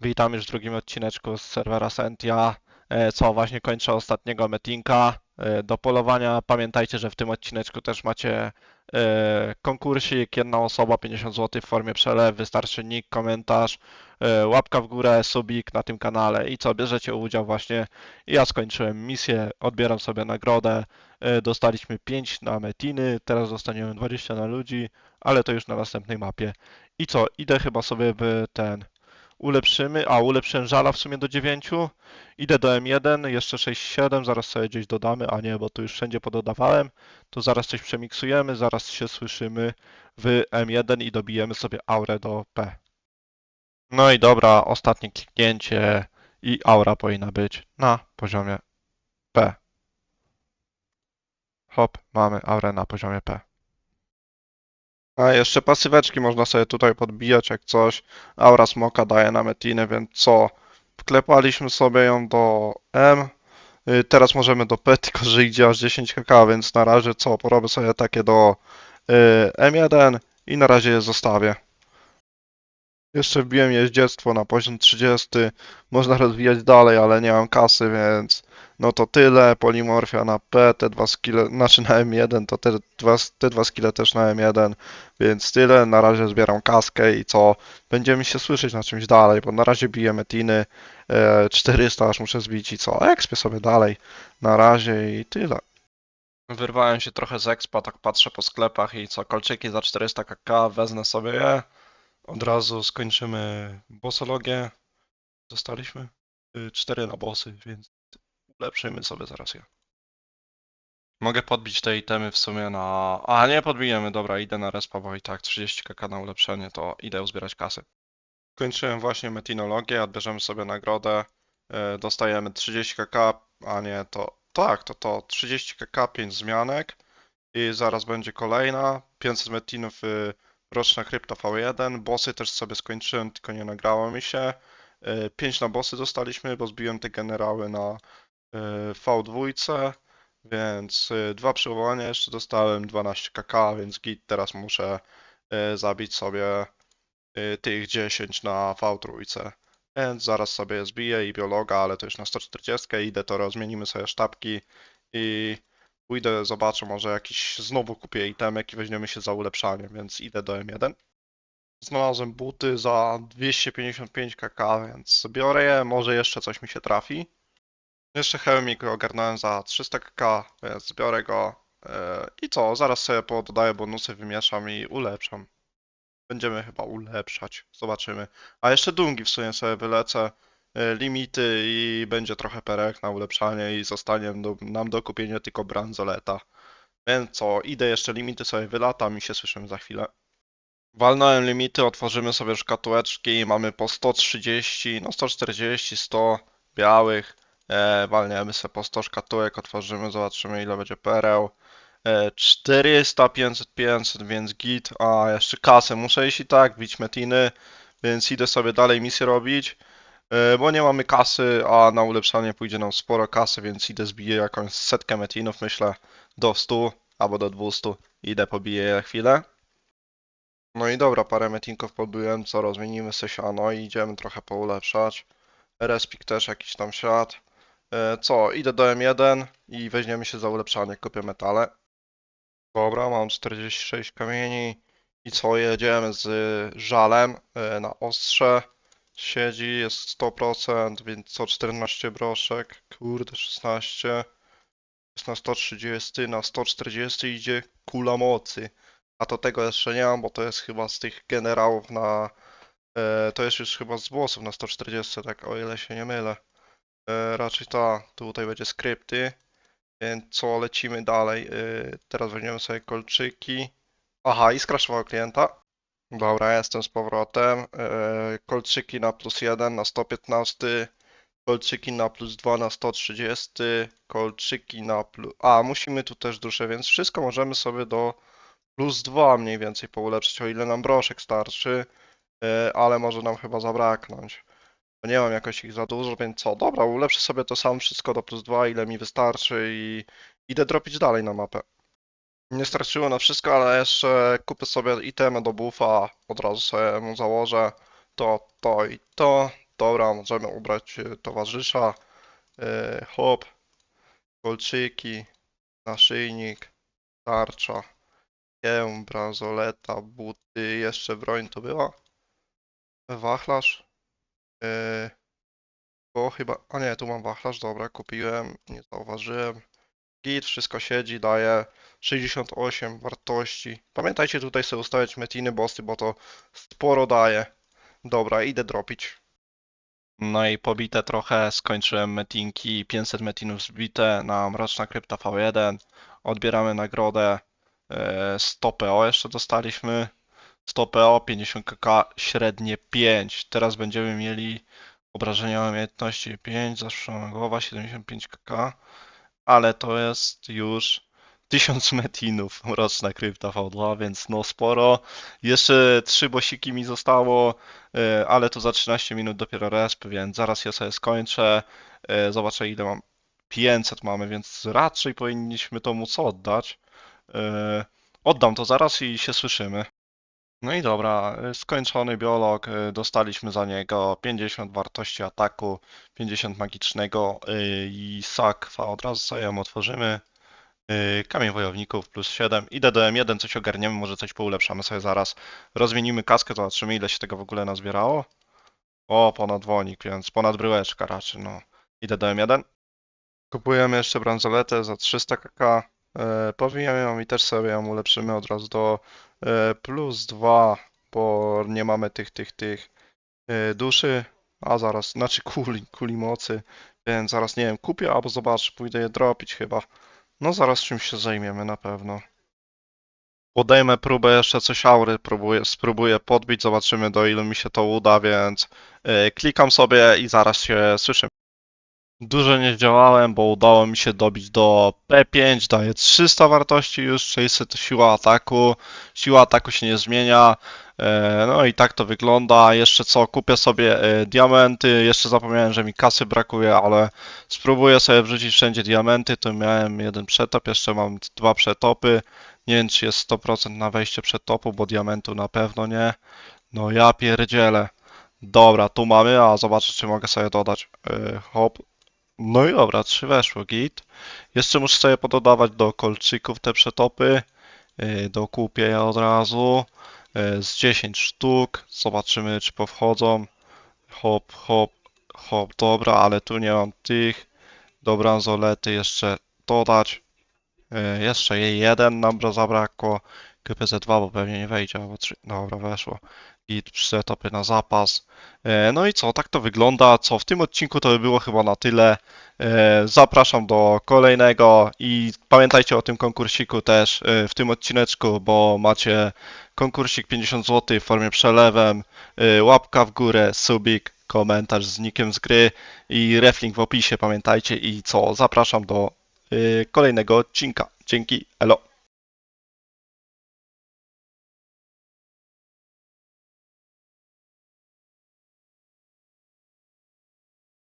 Witam już w drugim odcineczku z serwera Sentia. E, Co, właśnie kończę ostatniego metinka. E, Do polowania pamiętajcie, że w tym odcineczku też macie e, konkursik. Jedna osoba 50 zł w formie przelew. Wystarczy nick, komentarz, łapka w górę, subik na tym kanale i co, bierzecie udział właśnie. Ja skończyłem misję, odbieram sobie nagrodę. Dostaliśmy 5 na metiny, teraz dostaniemy 20 na ludzi, ale to już na następnej mapie. I co, idę chyba sobie w ten ulepszymy, a ulepszyłem żala w sumie do 9. Idę do M1, jeszcze 6-7, zaraz sobie gdzieś dodamy, a nie, bo tu już wszędzie pododawałem. To zaraz coś przemiksujemy, zaraz się słyszymy w M1 i dobijemy sobie aurę do P. No i dobra, ostatnie kliknięcie i aura powinna być na poziomie P. Hop, mamy aurę na poziomie P. A jeszcze pasyweczki można sobie tutaj podbijać jak coś. Aura Smoka daje na Metinę, więc co? Wklepaliśmy sobie ją do M. Y, Teraz możemy do P, tylko że idzie aż 10 kk, więc na razie co? Porobię sobie takie do y, M1 i na razie je zostawię. Jeszcze wbiłem jeździectwo na poziom 30. Można rozwijać dalej, ale nie mam kasy, więc no to tyle. Polimorfia na P, te dwa skille, znaczy na M1, to te dwa, te dwa skille też na M1. Więc tyle, na razie zbieram kaskę i co? Będziemy się słyszeć na czymś dalej, bo na razie biję metiny, e, 400 aż muszę zbić i co? Ekspię sobie dalej, na razie i tyle. Wyrwałem się trochę z expa, tak patrzę po sklepach i co? Kolczyki za 400 kk, wezmę sobie je. Od razu skończymy bossologię. Dostaliśmy 4 na bossy, więc ulepszymy sobie zaraz je. Mogę podbić te itemy w sumie na... A, nie podbijemy, dobra, idę na respa, bo i tak 30 kk na ulepszenie, to idę uzbierać kasy. Kończyłem właśnie metinologię, odbierzemy sobie nagrodę, e, dostajemy 30 kk, a nie, to... Tak, to to, 30 kk, 5 zmianek i zaraz będzie kolejna, 500 metinów, y, roczna krypta V1, bossy też sobie skończyłem, tylko nie nagrało mi się. 5 na bossy dostaliśmy, bo zbiłem te generały na y, V2, więc y, dwa przywołania jeszcze dostałem, 12 kk, więc git, teraz muszę zabić sobie tych 10 na V3. Więc zaraz sobie zbiję i biologa, ale to już na 140, idę to rozmienimy sobie sztabki i pójdę, zobaczę, może jakiś znowu kupię itemek i weźmiemy się za ulepszanie, więc idę do M1. Znalazłem buty za 255 kk, więc biorę je, może jeszcze coś mi się trafi. Jeszcze hełmik ogarnąłem za 300 kk, więc biorę go. e, I co, zaraz sobie pododaję bonusy, wymieszam i ulepszam. Będziemy chyba ulepszać, zobaczymy. A jeszcze dungi w sumie sobie wylecę, limity i będzie trochę perek na ulepszanie i zostanie nam do kupienia tylko bransoleta. Więc co, idę jeszcze limity sobie wylatam i się słyszymy za chwilę. Walnąłem limity, otworzymy sobie szkatułeczki, mamy po 130, no 140, 100 białych. E, walniemy sobie po 100 szkatułek, otworzymy, zobaczymy ile będzie pereł. E, 400, 500, 500, więc git. A, jeszcze kasę muszę iść i tak, bić metiny, więc idę sobie dalej misję robić. E, bo nie mamy kasy, a na ulepszanie pójdzie nam sporo kasy, więc idę zbiję jakąś setkę metinów, myślę, do 100 albo do 200. Idę pobiję chwilę. No i dobra, parę metinków podbyłem, co rozmienimy se siano i idziemy trochę poulepszać. Respik też jakiś tam siadł. E, co, idę do M1 i weźmiemy się za ulepszanie, kupię metale. Dobra, mam 46 kamieni i co, jedziemy z żalem e, na ostrze. Siedzi, jest 100%, więc co 14 broszek, kurde 16. Jest na 130, na 140 idzie kula mocy. A to tego jeszcze nie mam, bo to jest chyba z tych generałów na... E, to jest już chyba z bossów na 140, tak o ile się nie mylę. E, raczej ta, tutaj będzie skrypty. Więc co, lecimy dalej. E, teraz weźmiemy sobie kolczyki. Aha, i skraszował klienta. Dobra, jestem z powrotem. E, kolczyki na plus 1 na 115. Kolczyki na plus 2 na 130. Kolczyki na plus... A, musimy tu też duszę, więc wszystko możemy sobie do plus 2 mniej więcej poulepszyć, o ile nam broszek starczy, e, ale może nam chyba zabraknąć. Bo nie mam jakoś ich za dużo, więc co? Dobra, ulepszę sobie to sam wszystko do plus 2, ile mi wystarczy i idę dropić dalej na mapę. Nie starczyło na wszystko, ale jeszcze kupię sobie itemy do buffa, od razu sobie mu założę to, to i to. Dobra, możemy ubrać e, towarzysza. E, hop, kolczyki, naszyjnik, tarcza, hełm, bransoleta, buty, jeszcze broń to była. Wachlarz. E, bo chyba, a nie, tu mam wachlarz, dobra, kupiłem, nie zauważyłem. Git, wszystko siedzi, daje 68 wartości. Pamiętajcie tutaj sobie ustawiać metiny bossy, bo to sporo daje. Dobra, idę dropić. No i pobite trochę, skończyłem metinki, 500 metinów zbite na Mroczna Krypta V1. Odbieramy nagrodę, e, 100 PO jeszcze dostaliśmy. 100 PO, 50 kk, średnie 5. Teraz będziemy mieli obrażenia umiejętności 5, zaszczona głowa, 75 kk. Ale to jest już 1000 metinów Mroczna Krypta V2, więc no sporo. Jeszcze 3 bosiki mi zostało. E, ale to za 13 minut dopiero resp, więc zaraz ja sobie skończę. E, Zobaczę ile mam. 500 mamy, więc raczej powinniśmy to móc oddać. E, Oddam to zaraz i się słyszymy. No i dobra, e, skończony biolog, e, dostaliśmy za niego 50 wartości ataku, 50 magicznego e, i sakwa. Od razu sobie ją otworzymy. Kamień wojowników plus 7 i DDM1 coś ogarniemy, może coś poulepszamy sobie zaraz. Rozmienimy kaskę, zobaczymy ile się tego w ogóle nazbierało. O, ponad wonik, więc ponad bryłeczka raczej, no. I DDM1. Kupujemy jeszcze bransoletę za 300 kk. Powijamy ją i też sobie ją ulepszymy od razu do plus 2, bo nie mamy tych, tych, tych e, duszy. A zaraz, znaczy kuli, kuli mocy. Więc zaraz, nie wiem, kupię albo zobaczę, pójdę je dropić chyba. No zaraz czymś się zajmiemy na pewno. Podejmę próbę jeszcze coś aury, próbuję, spróbuję podbić, zobaczymy do ilu mi się to uda, więc yy, klikam sobie i zaraz się słyszymy. Dużo nie zdziałałem, bo udało mi się dobić do P5, daje 300 wartości już, 600 to siła ataku, siła ataku się nie zmienia, e, no i tak to wygląda. Jeszcze co, kupię sobie e, diamenty, jeszcze zapomniałem, że mi kasy brakuje, ale spróbuję sobie wrzucić wszędzie diamenty, tu miałem jeden przetop, jeszcze mam dwa przetopy, nie wiem czy jest 100% na wejście przetopu, bo diamentu na pewno nie. No ja pierdzielę. Dobra, tu mamy, a zobaczę czy mogę sobie dodać. E, hop, no i dobra, trzy weszło, git. Jeszcze muszę sobie pododawać do kolczyków te przetopy. Yy, Dokupię je od razu. Yy, Z 10 sztuk. Zobaczymy, czy powchodzą. Hop, hop, hop. Dobra, ale tu nie mam tych. Do bransolety jeszcze dodać. Yy, Jeszcze jej jeden nam bra- zabrakło. GPZ2, bo pewnie nie wejdzie, albo 3. Dobra, weszło. Git, przetopy na zapas. E, No i co, tak to wygląda. Co w tym odcinku to by było chyba na tyle. E, Zapraszam do kolejnego i pamiętajcie o tym konkursiku też e, w tym odcineczku, bo macie konkursik 50 zł w formie przelewem, łapka w górę, subik, komentarz z nikiem z gry i reflink w opisie, pamiętajcie i co, zapraszam do kolejnego odcinka. Dzięki, elo.